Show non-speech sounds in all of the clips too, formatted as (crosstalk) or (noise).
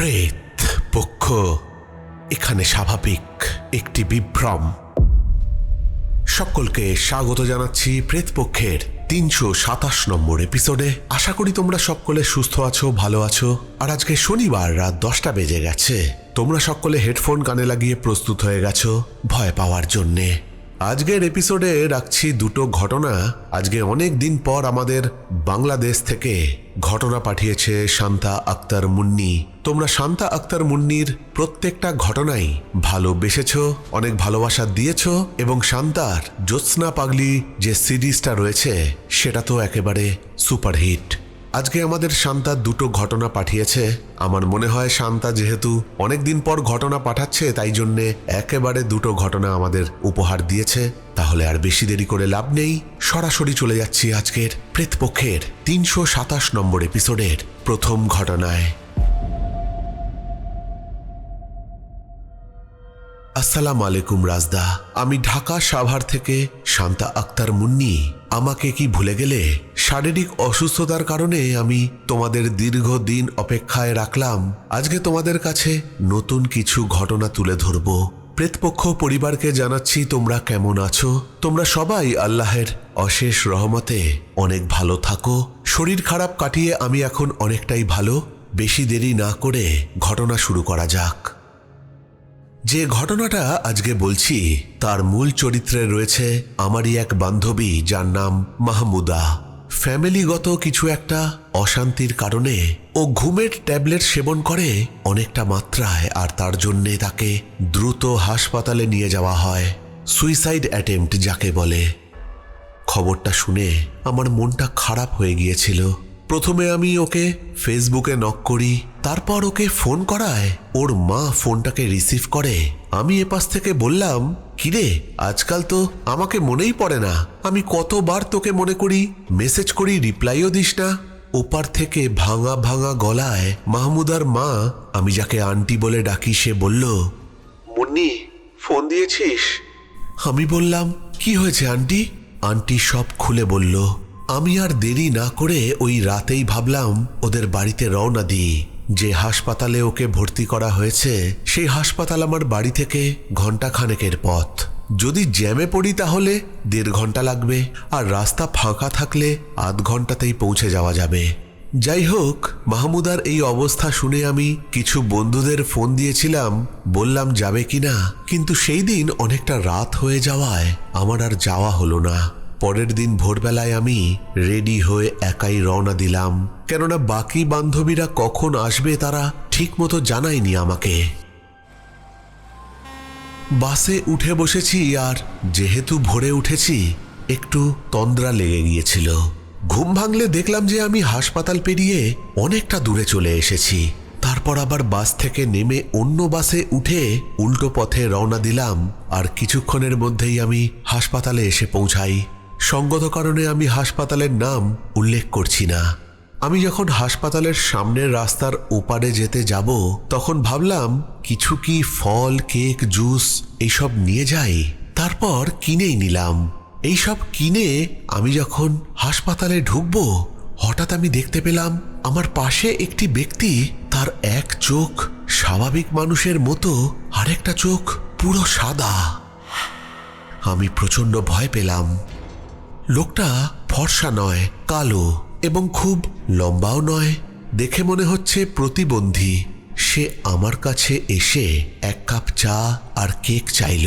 প্রেত পক্ষ এখানে স্বাভাবিক একটি বিভ্রম। সকলকে স্বাগত জানাচ্ছি প্রেত পক্ষের তিনশো সাতাশ নম্বর এপিসোডে। আশা করি তোমরা সকলে সুস্থ আছো, ভালো আছো। আর আজকে শনিবার রাত দশটা বেজে গেছে। তোমরা সকলে হেডফোন কানে লাগিয়ে প্রস্তুত হয়ে গেছো ভয় পাওয়ার জন্যে। আজকের এপিসোডে রাখছি দুটো ঘটনা। আজকে অনেক দিন পর আমাদের বাংলাদেশ থেকে ঘটনা পাঠিয়েছে শান্তা আক্তার মুন্নি। তোমরা শান্তা আক্তার মুন্নির প্রত্যেকটা ঘটনাই ভালোবেসেছ, অনেক ভালোবাসা দিয়েছ এবং শান্তার জ্যোৎস্না পাগলি যে সিরিজটা রয়েছে, সেটা তো একেবারে সুপারহিট আজকে আমাদের শান্তা দুটো ঘটনা পাঠিয়েছে। আমার মনে হয় শান্তা যেহেতু অনেক দিন পর ঘটনা পাঠাচ্ছে, তাই জন্যে একেবারে দুটো ঘটনা আমাদের উপহার দিয়েছে। তাহলে আর বেশি দেরি করে লাভ নেই। সরাসরি চলে যাচ্ছি আজকের প্রেতপক্ষের তিনশো সাতাশ নম্বর এপিসোডের প্রথম ঘটনায়। আসসালাম আলাইকুম রাজদা। আমি ঢাকা সাভার থেকে শান্তা আক্তার মুন্নি। আমাকে কি ভুলে গেলে? শারীরিক অসুস্থতার কারণে আমি তোমাদের দীর্ঘদিন অপেক্ষায় রাখলাম। আজকে তোমাদের কাছে নতুন কিছু ঘটনা তুলে ধরব। প্রেতপক্ষ পরিবারকে জানাচ্ছি তোমরা কেমন আছো? তোমরা সবাই আল্লাহের অশেষ রহমতে অনেক ভালো থাকো। শরীর খারাপ কাটিয়ে আমি এখন অনেকটাই ভালো। বেশি দেরি না করে ঘটনা শুরু করা যাক। যে ঘটনাটা আজকে বলছি, তার মূল চরিত্রে রয়েছে আমারই এক বান্ধবী যার নাম মাহমুদা। ফ্যামিলিগত কিছু একটা অশান্তির কারণে ও ঘুমের ট্যাবলেট সেবন করে অনেকটা মাত্রায় আর তার জন্যে তাকে দ্রুত হাসপাতালে নিয়ে যাওয়া হয়। সুইসাইড অ্যাটেম্পট যাকে বলে। খবরটা শুনে আমার মনটা খারাপ হয়ে গিয়েছিল। প্রথমে আমি ওকে ফেসবুকে নক করি তারপর ওকে ফোন করায়। ওর মা ফোনটাকে রিসিভ করে। আমি এপাশ থেকে বললাম, কিরে, আজকাল তো আমাকে মনেই পড়ে না। আমি কতবার তোকে মনে করি, মেসেজ করি, রিপ্লাইও দিস না। ওপার থেকে ভাঙা ভাঙা গলায় মাহমুদার মা, আমি যাকে আন্টি বলে ডাকি, সে বলল, মুন্নি, ফোন দিয়েছিস? আমি বললাম, কি হয়েছে আন্টি? আন্টি সব খুলে বলল, আমি আর দেরি না করে ওই রাতেই ভাবলাম ওদের বাড়িতে রওনা দিই। যে হাসপাতালে ওকে ভর্তি করা হয়েছে, সেই হাসপাতাল আমার বাড়ি থেকে ঘণ্টা খানেকের পথ। যদি জ্যামে পড়ি তাহলে দেড় ঘণ্টা লাগবে, আর রাস্তা ফাঁকা থাকলে আধ ঘন্টাতেই পৌঁছে যাওয়া যাবে। যাই হোক, মাহমুদার এই অবস্থা শুনে আমি কিছু বন্ধুদের ফোন দিয়েছিলাম, বললাম যাবে কিনা, কিন্তু সেই দিন অনেকটা রাত হয়ে যাওয়ায় আমার আর যাওয়া হলো না। পরের দিন ভোরবেলায় আমি রেডি হয়ে একাই রওনা দিলাম। কেননা বাকি বান্ধবীরা কখন আসবে তারা ঠিকমতো জানায়নি আমাকে। বাসে উঠে বসেছি আর যেহেতু ভোরে উঠেছি, একটু তন্দ্রা লেগে গিয়েছিল। ঘুম ভাঙলে দেখলাম যে আমি হাসপাতাল পেরিয়ে অনেকটা দূরে চলে এসেছি। তারপর আবার বাস থেকে নেমে অন্য বাসে উঠে উল্টো পথে রওনা দিলাম আর কিছুক্ষণের মধ্যেই আমি হাসপাতালে এসে পৌঁছাই। সঙ্গত কারণে আমি হাসপাতালের নাম উল্লেখ করছি না। আমি যখন হাসপাতালের সামনের রাস্তার ওপারে যেতে যাব, তখন ভাবলাম, কিছু কি ফল, কেক, জুস, এইসব নিয়ে যাই। তারপর কিনেই নিলাম। এইসব কিনে আমি যখন হাসপাতালে ঢুকব, হঠাৎ আমি দেখতে পেলাম, আমার পাশে একটি ব্যক্তি তার এক চোখ স্বাভাবিক মানুষের মতো, আরেকটা চোখ পুরো সাদা। আমি প্রচণ্ড ভয় পেলাম। লোকটা ফর্সা নয়, কালো এবং খুব লম্বাও নয়। দেখে মনে হচ্ছে প্রতিবন্ধী। সে আমার কাছে এসে এক কাপ চা আর কেক চাইল।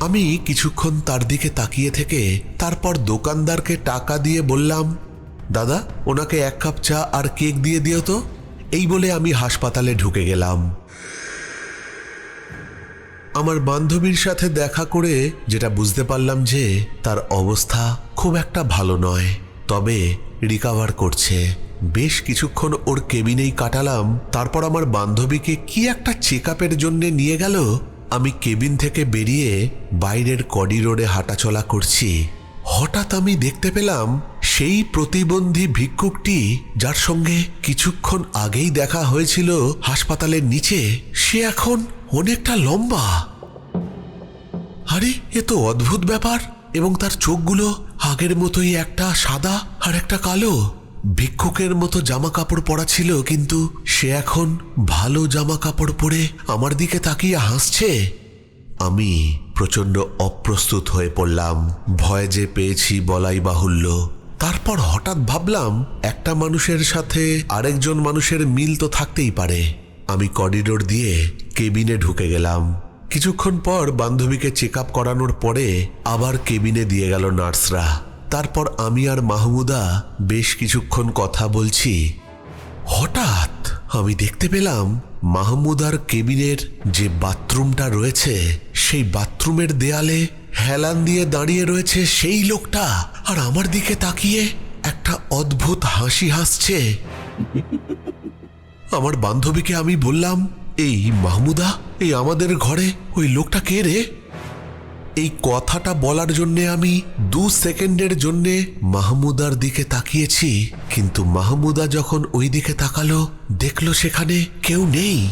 আমি কিছুক্ষণ তার দিকে তাকিয়ে থেকে তারপর দোকানদারকে টাকা দিয়ে বললাম, দাদা, ওনাকে এক কাপ চা আর কেক দিয়ে দিও তো। এই বলে আমি হাসপাতালে ঢুকে গেলাম। আমার বান্ধবীর সাথে দেখা করে যেটা বুঝতে পারলাম যে তার অবস্থা খুব একটা ভালো নয়। তবে রিকাভার করছে। বেশ কিছুক্ষণ ওর কেবিনেই কাটালাম। তারপর আমার বান্ধবীকে কি একটা চেক আপের জন্য নিয়ে গেল, আমি কেবিন থেকে বেরিয়ে বাইরের করিডোরে হাঁটাচলা করছি। হঠাৎ আমি দেখতে পেলাম সেই প্রতিবন্ধী ভিক্ষুকটি যার সঙ্গে কিছুক্ষণ আগেই দেখা হয়েছিল হাসপাতালের নিচে, সে এখন অনেকটা লম্বা। আরে, এ তো অদ্ভুত ব্যাপার। এবং তার চোখগুলো আগের মতোই একটা সাদা আর একটা কালো। ভিক্ষুকের মতো জামা কাপড় পরা ছিল, কিন্তু সে এখন ভালো জামা কাপড় পরে আমার দিকে তাকিয়ে হাসছে। আমি প্রচণ্ড অপ্রস্তুত হয়ে পড়লাম, ভয় যে পেয়েছি বলাই বাহুল্য। তারপর হঠাৎ ভাবলাম, একটা মানুষের সাথে আরেকজন মানুষের মিল তো থাকতেই পারে। আমি করিডোর দিয়ে কেবিনে ঢুকে গেলাম। কিছুক্ষণ পর বান্ধবীকে চেক করানোর পরে আবার কেবিনে দিয়ে গেল নার্সরা। তারপর আমি আর মাহমুদা বেশ কিছুক্ষণ কথা বলছি। হঠাৎ আমি দেখতে পেলাম মাহমুদার কেবিনের যে বাথরুমটা রয়েছে, সেই বাথরুমের দেয়ালে হেলান দিয়ে দাঁড়িয়ে রয়েছে সেই লোকটা। আর আমার দিকে তাকিয়ে একটা অদ্ভুত হাসি হাসছে। আমার বান্ধবীকে আমি বললাম, এই মাহমুদা, এই আমাদের ঘরে, ওই লোকটা কে রে? এই কথাটা বলার জন্যে আমি দু সেকেন্ডের জন্যে মাহমুদার দিকে তাকিয়েছি, কিন্তু মাহমুদা যখন ওই দিকে তাকালো, দেখল সেখানে কেউ নেই।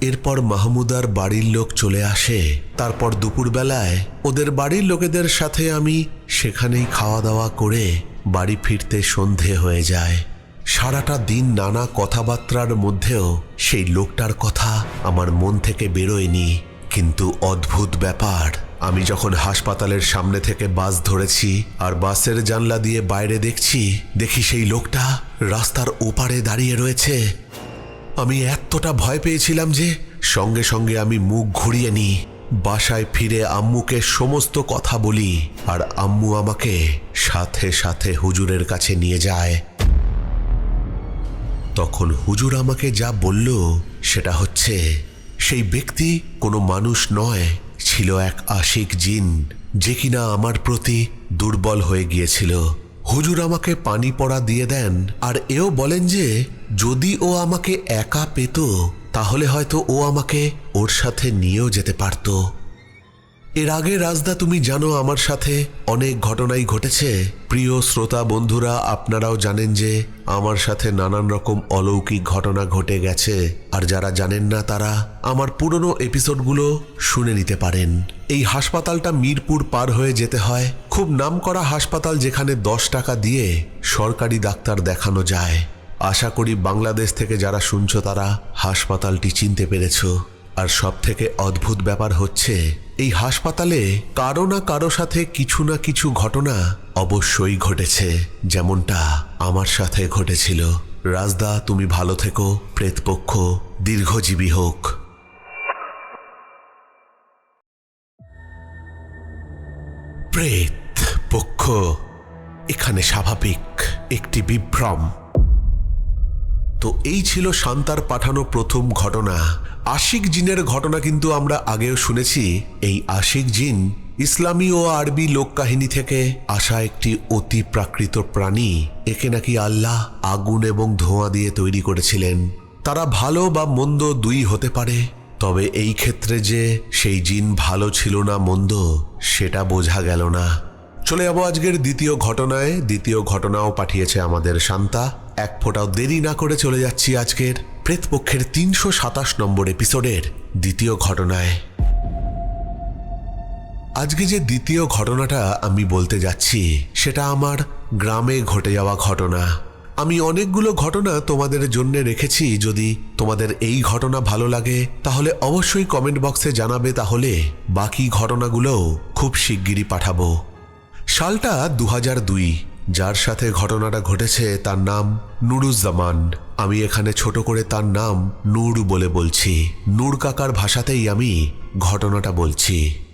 এরপর মাহমুদার বাড়ির লোক চলে আসে। তারপর দুপুরবেলায় ওদের বাড়ির লোকেদের সাথে আমি সেখানেই খাওয়া দাওয়া করে বাড়ি ফিরতে সন্ধে হয়ে যায়। সারাটা দিন নানা কথাবার্তার মধ্যেও সেই লোকটার কথা আমার মন থেকে বেরোয়নি। কিন্তু অদ্ভুত ব্যাপার, আমি যখন হাসপাতালের সামনে থেকে বাস ধরেছি আর বাসের জানলা দিয়ে বাইরে দেখছি, দেখি সেই লোকটা রাস্তার ওপারে দাঁড়িয়ে রয়েছে। আমি এতটা ভয় পেয়েছিলাম যে সঙ্গে সঙ্গে আমি মুখ ঘুরিয়ে নিই বাসায় ফিরে আম্মুকে সমস্ত কথা বলি আর আম্মু আমাকে সাথে সাথে হুজুরের কাছে নিয়ে যায়। তখন হুজুর আমাকে যা বলল, সেটা হচ্ছে, সেই ব্যক্তি কোনো মানুষ নয়, ছিল এক আশিক জিন, যে কিনা আমার প্রতি দুর্বল হয়ে গিয়েছিল। হুজুর আমাকে পানি পড়া দিয়ে দেন, আর এও বলেন যে, যদি ও আমাকে একা পেত, তাহলে হয়তো ও আমাকে ওর সাথে নিয়েও যেতে পারতো। এর আগে রাজদা, তুমি জানো আমার সাথে অনেক ঘটনাই ঘটেছে। প্রিয় শ্রোতা বন্ধুরা, আপনারাও জানেন যে আমার সাথে নানান রকম অলৌকিক ঘটনা ঘটে গেছে। আর যারা জানেন না, তারা আমার পুরনো এপিসোডগুলো শুনে নিতে পারেন। এই হাসপাতালটা মিরপুর পার হয়ে যেতে হয়। খুব নামকরা হাসপাতাল যেখানে দশ টাকা দিয়ে সরকারি ডাক্তার দেখানো যায়। আশা করি বাংলাদেশ থেকে যারা শুনছো, তারা হাসপাতালটি চিনতে পেরেছ। আর সব থেকে অদ্ভুত ব্যাপার হচ্ছে এই হাসপাতালে কারও না কারও সাথে কিছু না কিছু ঘটনা অবশ্যই ঘটেছে। যেমনটা আমার সাথে ঘটেছিল। রাজদা, তুমি ভালো থেকো। প্রেতপক্ষ, দীর্ঘজীবী হোক। প্রেত পক্ষ এখানে স্বাভাবিক একটি বিভ্রম। তো এই ছিল শান্তার পাঠানো প্রথম ঘটনা। আশিক জিনের ঘটনা কিন্তু আমরা আগেও শুনেছি। এই আশিক জিন ইসলামী ও আরবি লোককাহিনী থেকে আসা একটি অতি প্রাকৃত প্রাণী। একে নাকি আল্লাহ আগুন এবং ধোঁয়া দিয়ে তৈরি করেছিলেন। তারা ভালো বা মন্দ দুই হতে পারে। তবে এই ক্ষেত্রে যে সেই জিন ভালো ছিল না মন্দ, সেটা বোঝা গেল না। চলে যাব আজকের দ্বিতীয় ঘটনায়। দ্বিতীয় ঘটনাও পাঠিয়েছে আমাদের শান্তা। এক ফোঁটাও দেরি না করে চলে যাচ্ছি আজকের প্রেতপক্ষের তিনশো সাতাশ নম্বর এপিসোডের দ্বিতীয় ঘটনায়। আজকে যে দ্বিতীয় ঘটনাটা আমি বলতে যাচ্ছি, সেটা আমার গ্রামে ঘটে যাওয়া ঘটনা। আমি অনেকগুলো ঘটনা তোমাদের জন্য রেখেছি, যদি তোমাদের এই ঘটনা ভালো লাগে, তাহলে অবশ্যই কমেন্ট বক্সে জানাবে, তাহলে বাকি ঘটনাগুলোও খুব শিগগিরই পাঠাবো। সালটা দু যার সাথে ঘটনাটা ঘটেছে তার নাম নুরুজ্জামান। আমি এখানে ছোট করে তার নাম নূর বলে বলছি। নূর কাকার ভাষাতেই আমি ঘটনাটা বলছি।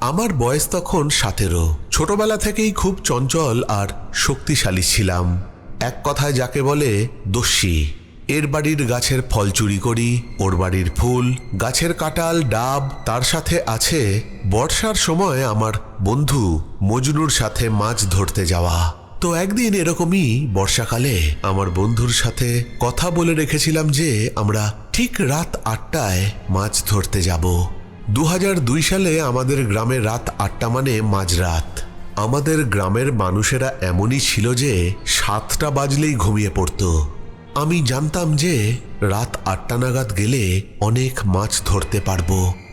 আমার বয়স তখন সতেরো। ছোটবেলা থেকেই খুব চঞ্চল আর শক্তিশালী ছিলাম। এক কথায় যাকে বলে দস্যি এর বাড়ির গাছের ফল চুরি করি, ওর বাড়ির ফুল, গাছের কাঁঠাল, ডাব, তার সাথে আছে বর্ষার সময় আমার বন্ধু মজনুর সাথে মাছ ধরতে যাওয়া। তো একদিন এরকমই বর্ষাকালে আমার বন্ধুর সাথে কথা বলে রেখেছিলাম যে আমরা ঠিক রাত আটটায় মাছ ধরতে যাব। দু সালে আমাদের গ্রামে রাত আটটা মানে মাঝরাত। আমাদের গ্রামের মানুষেরা এমনই ছিল যে সাতটা বাজলেই ঘুমিয়ে পড়তো। আমি জানতাম যে রাত আটটা নাগাদ গেলে অনেক মাছ ধরতে পারব।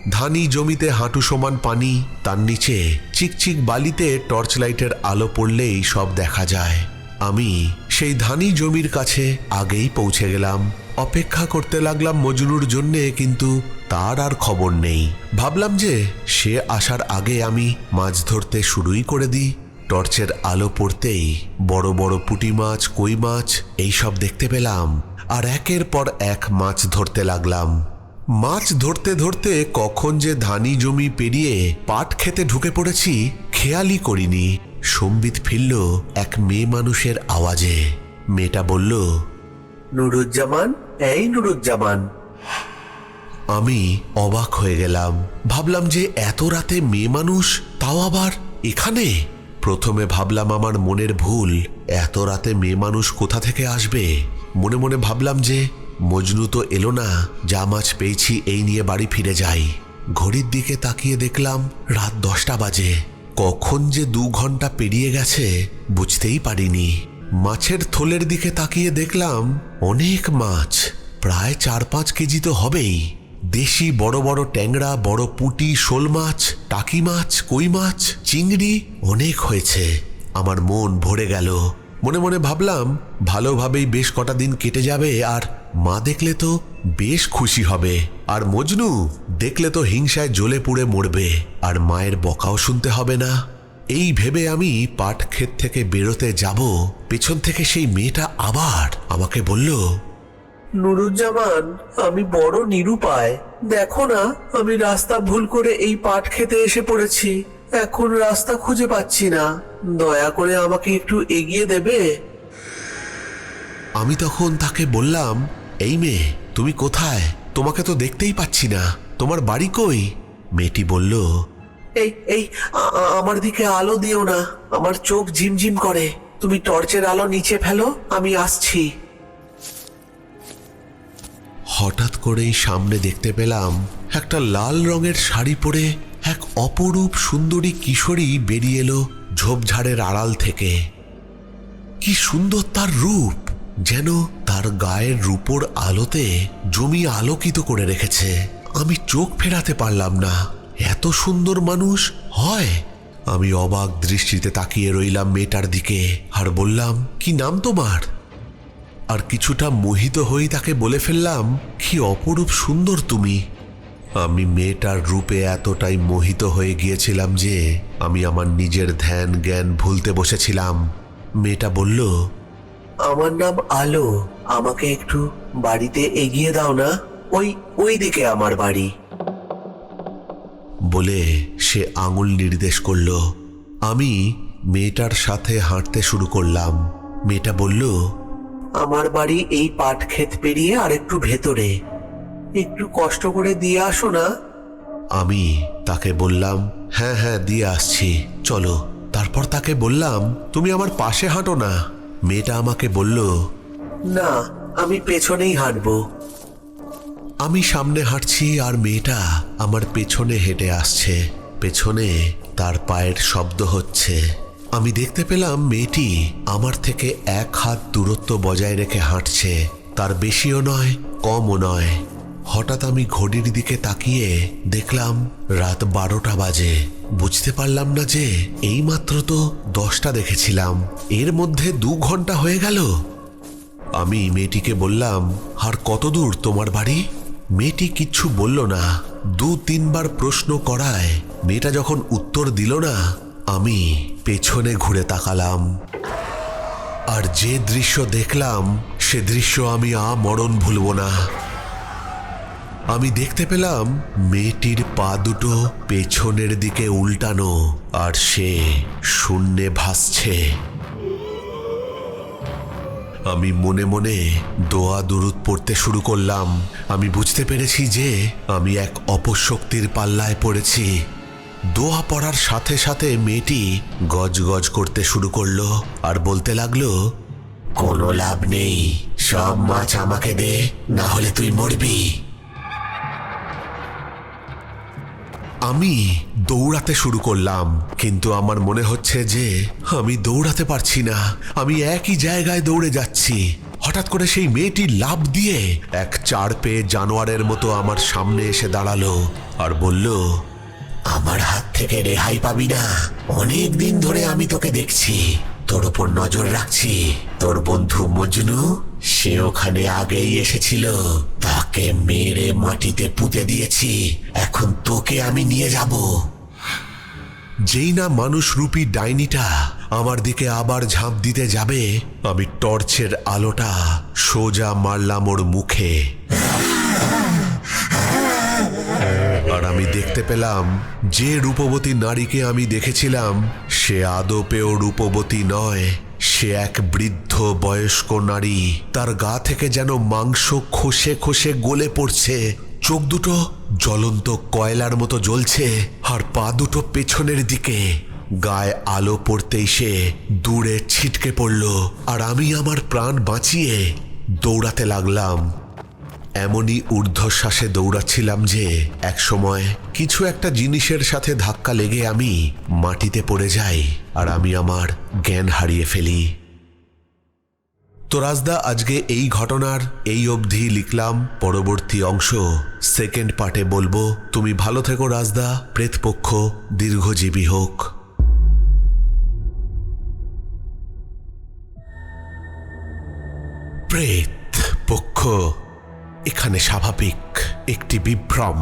ধানি জমিতে হাঁটু সমান পানি, তার নিচে চিকচিক বালিতে টর্চ লাইটের আলো পড়লেই সব দেখা যায়। আমি সেই ধানি জমির কাছে আগেই পৌঁছে গেলাম। অপেক্ষা করতে লাগলাম মজনুর জন্যে, কিন্তু তার আর খবর নেই। ভাবলাম যে সে আসার আগে আমি মাছ ধরতে শুরুই করে দিই। টর্চের আলো পড়তেই বড় বড় পুঁটি মাছ কই মাছ এইসব দেখতে পেলাম। আর একের পর এক মাছ ধরতে লাগলাম। মাছ ধরতে ধরতে কখন যে ধানি জমি পেরিয়ে পাট খেতে ঢুকে পড়েছি খেয়ালই করিনি। সম্বিত ফিরল এক মেয়ে মানুষের আওয়াজে। মেয়েটা বলল নুরুজ্জামান এই নুরুজ্জামান। আমি অবাক হয়ে গেলাম। ভাবলাম যে এত রাতে মেয়ে মানুষ তাও আবার এখানে? প্রথমে ভাবলাম আমার মনের ভুল। এত রাতে মেয়ে মানুষ কোথা থেকে আসবে? মনে মনে ভাবলাম যে মজনু তো এলো না, যা মাছ পেয়েছি এই নিয়ে বাড়ি ফিরে যাই। ঘড়ির দিকে তাকিয়ে দেখলাম রাত দশটা বাজে। কখন যে দু ঘণ্টা পেরিয়ে গেছে বুঝতেই পারিনি। মাছের থলের দিকে তাকিয়ে দেখলাম অনেক মাছ, প্রায় চার পাঁচ কেজি তো হবেই। দেশি বড় বড় ট্যাংরা, বড় পুঁটি, শোল মাছ, টাকি মাছ, কই মাছ, চিংড়ি অনেক হয়েছে। আমার মন ভরে গেল। মনে মনে ভাবলাম, ভালোভাবেই বেশ কটা দিন কেটে যাবে আর মা দেখলে তো বেশ খুশি হবে। আর মজনু দেখলে তো হিংসায় জ্বলে পুড়ে মরবে। আর মায়ের বকাও শুনতে হবে না। এই ভেবে আমি পাট ক্ষেত থেকে বেরোতে যাব। পেছন থেকে সেই মেয়েটা আবার আমাকে বলল নুরুজ্জামান আমি বড় নিরুপায়। দেখো না আমি রাস্তা ভুল করে এই পাট খেতে এসে পড়েছি। এখন রাস্তা খুঁজে পাচ্ছি না। দয়া করে আমাকে একটু এগিয়ে দেবে? আমি তখন তাকে বললাম এই মেয়ে তুমি কোথায়? তোমাকে তো দেখতেই পাচ্ছি না। তোমার বাড়ি কই? মেয়েটি বলল এই এই আমার দিকে আলো দিও না। আমার চোখ ঝিমঝিম করে। তুমি টর্চের আলো নিচে ফেলো আমি আসছি। হঠাৎ করেই সামনে দেখতে পেলাম একটা লাল রঙের শাড়ি পরে এক অপরূপ সুন্দরী কিশোরী বেরিয়ে এলো ঝোপঝাড়ের আড়াল থেকে। কি সুন্দর তার রূপ, যেন তার গায়ের রূপোর আলোতে জমি আলোকিত করে রেখেছে। আমি চোখ ফেরাতে পারলাম না, এত সুন্দর মানুষ হয়। আমি অবাক দৃষ্টিতে তাকিয়ে রইলাম মেয়েটার দিকে, আর বললাম, কি নাম তোমার? আর কিছুটা মোহিত হয়ে তাকে বলে ফেললাম, কি অপরূপ সুন্দর তুমি। আমি মেয়েটার রূপে এতটাই মোহিত হয়ে গিয়েছিলাম যে আমি আমার নিজের ধ্যান জ্ঞান ভুলতে বসেছিলাম। মেয়েটা বলল, আমার নাম আলো। আমাকে একটু বাড়িতে এগিয়ে দাও না, ওই ওই দিকে আমার বাড়ি। বলে সে আঙুল নির্দেশ করল। আমি মেয়েটার সাথে হাঁটতে শুরু করলাম। মেয়েটা বলল আমার বাড়ি এই পাট ক্ষেত পেরিয়ে আর একটু ভেতরে। একটু কষ্ট করে দিয়ে আসো না। আমি তাকে বললাম হ্যাঁ হ্যাঁ দিয়ে আসছি। চলো। তারপর তাকে বললাম তুমি আমার পাশে হাঁটো না। মেয়েটা আমাকে বলল না আমি পেছনেই হাঁটবো। আমি সামনে হাঁটছি আর মেয়েটা আমার পেছনে হেঁটে আসছে। পেছনে তার পায়ের শব্দ হচ্ছে। আমি দেখতে পেলাম মেয়েটি আমার থেকে এক হাত দূরত্ব বজায় রেখে হাঁটছে। তার বেশিও নয়, কমও নয়। হঠাৎ আমি ঘড়ির দিকে তাকিয়ে দেখলাম রাত বারোটা বাজে। বুঝতে পারলাম না যে এইমাত্র তো দশটা দেখেছিলাম। এর মধ্যে দু ঘণ্টা হয়ে গেল। আমি মেয়েটিকে বললাম, আর কত দূর তোমার বাড়ি? মেয়েটি কিচ্ছু বলল না। দু তিনবার প্রশ্ন করায় মেয়েটা যখন উত্তর দিল না, আমি পেছনে ঘুরে তাকালাম। আর যে দৃশ্য দেখলাম, সে দৃশ্য আমি আ মরণ ভুলব না। আমি দেখতে পেলাম মেয়েটির পা দুটো পেছনের দিকে উল্টানো, আর সে শূন্যে ভাসছে। আমি মনে মনে দোয়া দুরুদ পড়তে শুরু করলাম। আমি বুঝতে পেরেছি যে আমি এক অপশক্তির পাল্লায় পড়েছি। দোয়া পড়ার সাথে সাথে মেয়েটি গজ গজ করতে শুরু করল আর বলতে লাগল, কোনো লাভ নেই, সব মাছ আমাকে দে, না হলে তুই মরবি। আমি দৌড়াতে শুরু করলাম, কিন্তু আমার মনে হচ্ছে যে আমি দৌড়াতে পারছি না। আমি একই জায়গায় দৌড়ে যাচ্ছি। হঠাৎ করে সেই মেয়েটি লাভ দিয়ে এক চার পেয়ে জানোয়ারের মতো আমার সামনে এসে দাঁড়াল আর বলল আমার হাত থেকে রেহাই পাবি না। অনেক দিন ধরে আমি তোকে দেখছি। তোর উপর নজর রাখছি। তোর বন্ধু মজনু, সে ওখানে আগেই এসেছিল। তাকে মেরে মাটিতে পুঁতে দিয়েছি। এখন তোকে আমি নিয়ে যাব। যেই না মানুষ রূপী ডাইনিটা আমার দিকে আবার ঝাঁপ দিতে যাবে, আমি টর্চের আলোটা সোজা মারলাম ওর মুখে। আর আমি দেখতে পেলাম, যে রূপবতী নারীকে আমি দেখেছিলাম, সে আদপেও রূপবতী নয়। সে এক বৃদ্ধ বয়স্ক নারী। তার গা থেকে যেন মাংস খসে খসে গলে পড়ছে। চোখ দুটো জ্বলন্ত কয়লার মতো জ্বলছে আর পা দুটো পেছনের দিকে। গায়ে আলো পড়তেই সে দূরে ছিটকে পড়ল। আর আমি আমার প্রাণ বাঁচিয়ে দৌড়াতে লাগলাম। এমনই ঊর্ধ্বশ্বাসে দৌড়াচ্ছিলাম যে একসময় কিছু একটা জিনিসের সাথে ধাক্কা লেগে আমি মাটিতে পড়ে যাই আর আমি আমার জ্ঞান হারিয়ে ফেলি। তো রাজদা, আজকে এই ঘটনার এই অবধি লিখলাম। পরবর্তী অংশ সেকেন্ড পার্টে বলব। তুমি ভালো থেকো রাজদা, প্রেতপক্ষ, দীর্ঘজীবী হোক। প্রেত পক্ষ এখানে স্বাভাবিক একটি বিভ্রম।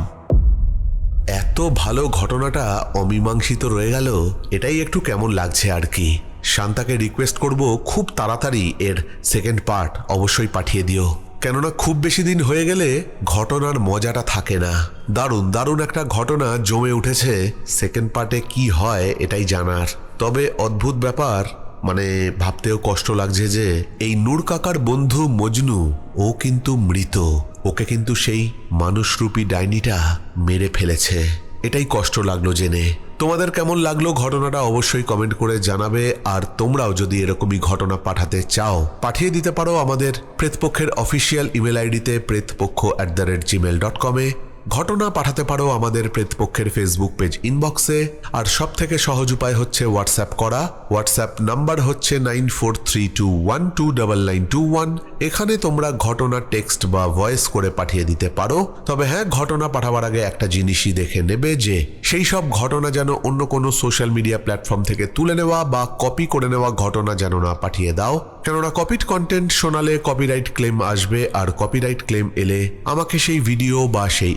এত ভালো ঘটনাটা অমীমাংসিত রয়ে গেল, এটাই একটু কেমন লাগছে আর কি। শান্তাকে রিকোয়েস্ট করব খুব তাড়াতাড়ি এর সেকেন্ড পার্ট অবশ্যই পাঠিয়ে দিও। কেননা খুব বেশি দিন হয়ে গেলে ঘটনার মজাটা থাকে না। দারুণ দারুণ একটা ঘটনা জমে উঠেছে সেকেন্ড পার্টে কি হয় এটাই জানার। তবে অদ্ভুত ব্যাপার মানে ভাবতেও কষ্ট লাগছে যে এই নূর কাকার বন্ধু মজনু, ও কিন্তু মৃত। ওকে কিন্তু সেই মানুষরূপী ডাইনিটা মেরে ফেলেছে। এটাই কষ্ট লাগল জেনে। তোমাদের কেমন লাগল ঘটনাটা অবশ্যই কমেন্ট করে জানাবে, আর তোমরাও যদি এরকমই ঘটনা পাঠাতে চাও, পাঠিয়ে দিতে পারো আমাদের প্রেতপক্ষের অফিসিয়াল ইমেল আইডিতে Pretpokkho at the rate Gmail dot কমে ঘটনা পাঠাতে পারো আমাদের প্রেতপক্ষের ফেসবুক পেজ ইনবক্সে আর সব থেকে সহজ উপায় হচ্ছে হোয়াটসঅ্যাপ করা। হোয়াটসঅ্যাপ নাম্বার হচ্ছে nine four three two one two double nine two one এখানে তোমরা ঘটনা টেক্সট বা ভয়েস করে পাঠিয়ে দিতে পারো। তবে হ্যাঁ ঘটনা পাঠাবার আগে একটা জিনিসই দেখে নেবে যে, সেই সব ঘটনা যেন অন্য কোনো সোশ্যাল মিডিয়া প্ল্যাটফর্ম থেকে তুলে নেওয়া বা কপি করে নেওয়া ঘটনা যেন না পাঠিয়ে দাও। কেননা কপিড কন্টেন্ট শোনালে কপিরাইট ক্লেম আসবে। আর কপিরাইট ক্লেম এলে আমাকে সেই ভিডিও বা সেই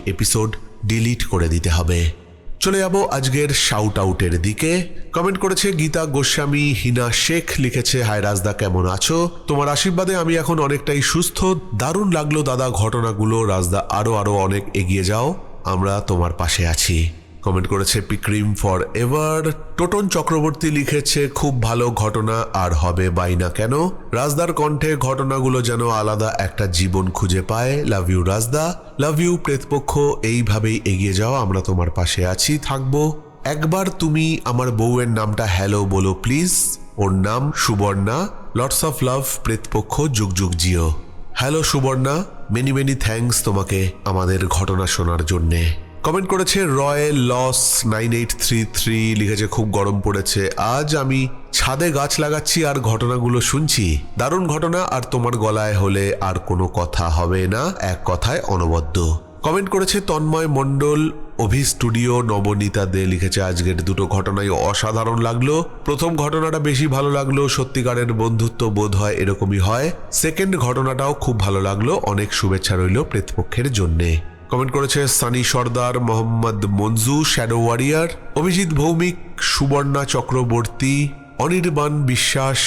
ডিলিট করে দিতে হবে। চলে যাব আজকের শাউট আউটের দিকে। কমেন্ট করেছে গীতা গোস্বামী, হিনা শেখ লিখেছে, হায় রাজদা, কেমন আছো? তোমার আশীর্বাদে আমি এখন অনেকটাই সুস্থ। দারুণ লাগল দাদা, ঘটনাগুলো। রাজদা আরও আরও অনেক এগিয়ে যাও। আমরা তোমার পাশে আছি। কমেন্ট করেছে পিক্রিম ফর এভার টোটন চক্রবর্তী লিখেছে, খুব ভালো ঘটনা, আর হবে বাই না কেন? রাজদার কণ্ঠে ঘটনাগুলো যেন আলাদা একটা জীবন খুঁজে পায়। Love you Rajda. Love you Pretpokkho. এইভাবেই এগিয়ে যাও, আমরা তোমার পাশে আছি, থাকব। একবার তুমি আমার বউয়ের নামটা হ্যালো বলো প্লিজ ওর নাম Subarna. Lots of love Pretpokkho, যুগ যুগ Jio. Hello Subarna. Many many thanks তোমাকে আমাদের ঘটনা শোনার জন্যে। কমেন্ট করেছে royal loss nine eight three three লিখেছে খুব গরম পড়েছে। আজ আমি ছাদে গাছ লাগাচ্ছি আর ঘটনাগুলো শুনছি। দারুণ ঘটনা আর তোমার গলায় হলে আর কোনো কথা হবে না, এক কথায় অনবদ্য। কমেন্ট করেছে তন্ময় মণ্ডল, অভি স্টুডিও নবনীতা দে, লিখেছে আজকের দুটো ঘটনাই অসাধারণ লাগল। প্রথম ঘটনাটা বেশি ভালো লাগল, সত্যিকারের বন্ধুত্ব বোধ হয় এরকমই হয়। সেকেন্ড ঘটনাটাও খুব ভালো লাগল, অনেক শুভেচ্ছা রইল প্রেতপক্ষের জন্যে। কমেন্ট করেছে, Sunny Sardar, Mohammad Manju, shadow warrior, Abhijit Bhowmik, Subarna Chakraborty, Anirban Biswas,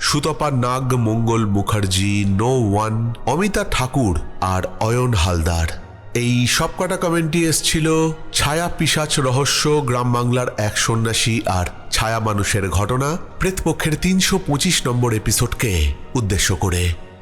Sutapa Nag, Mangal Mukherjee, no one, Amita Thakur আর অয়ন হালদার। এই সবকটা কমেন্টই এসছিল, ছায়া পিসাচ রহস্য, গ্রাম বাংলার এক সন্ন্যাসী আর ছায়া মানুষের ঘটনা, প্রেতপক্ষের তিনশো পঁচিশ নম্বর এপিসোডকে উদ্দেশ্য করে।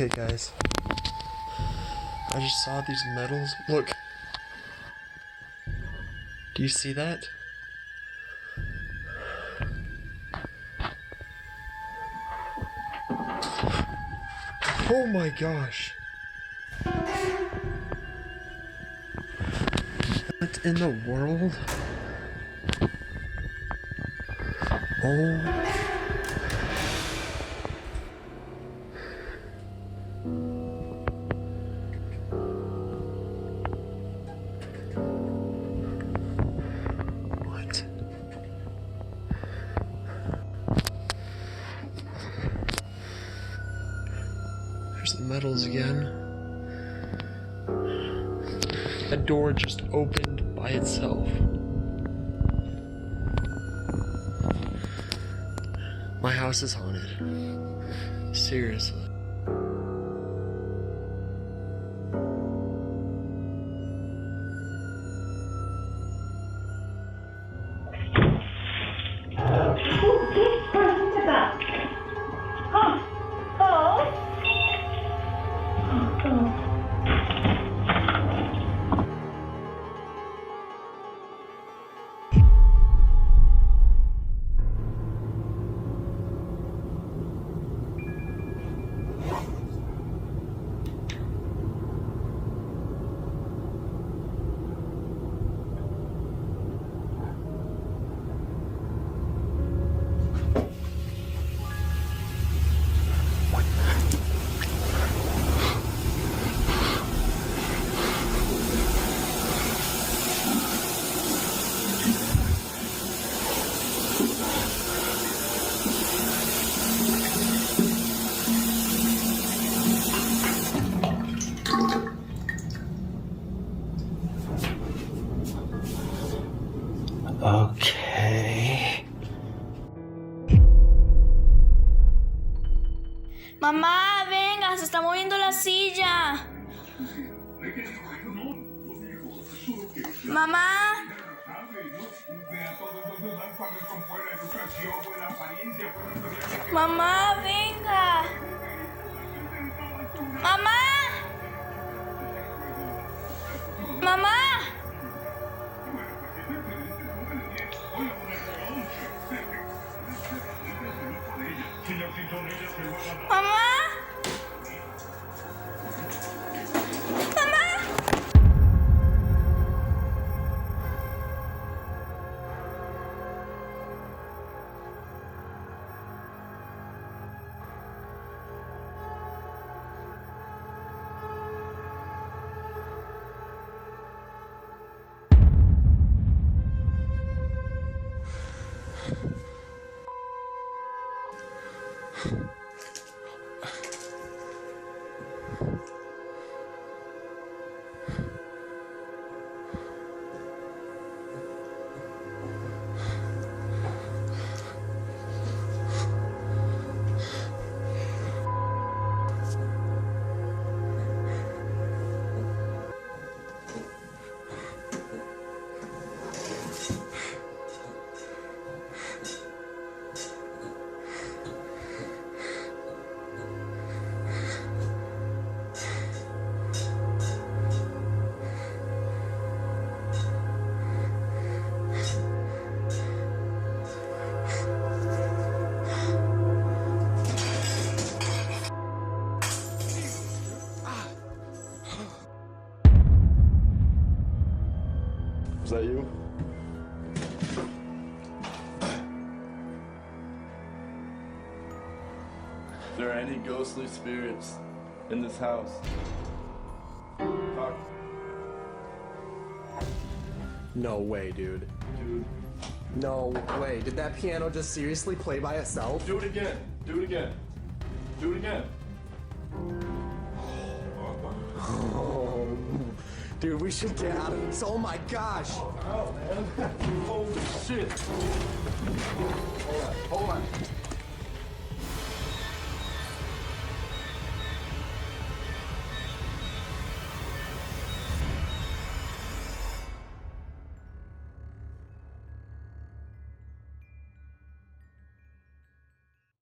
Okay, guys. I just saw these medals. Look. Do you see that? Oh my gosh. What in the world? Oh. My house is haunted. Seriously. There are any ghostly spirits in this house, talk, No way, dude. dude. No way. Did that piano just seriously play by itself? Do it again. Do it again. Do it again. (laughs) Dude, we should get out of this. Oh my gosh. Oh man. (laughs) Holy shit. Hold on. Hold on.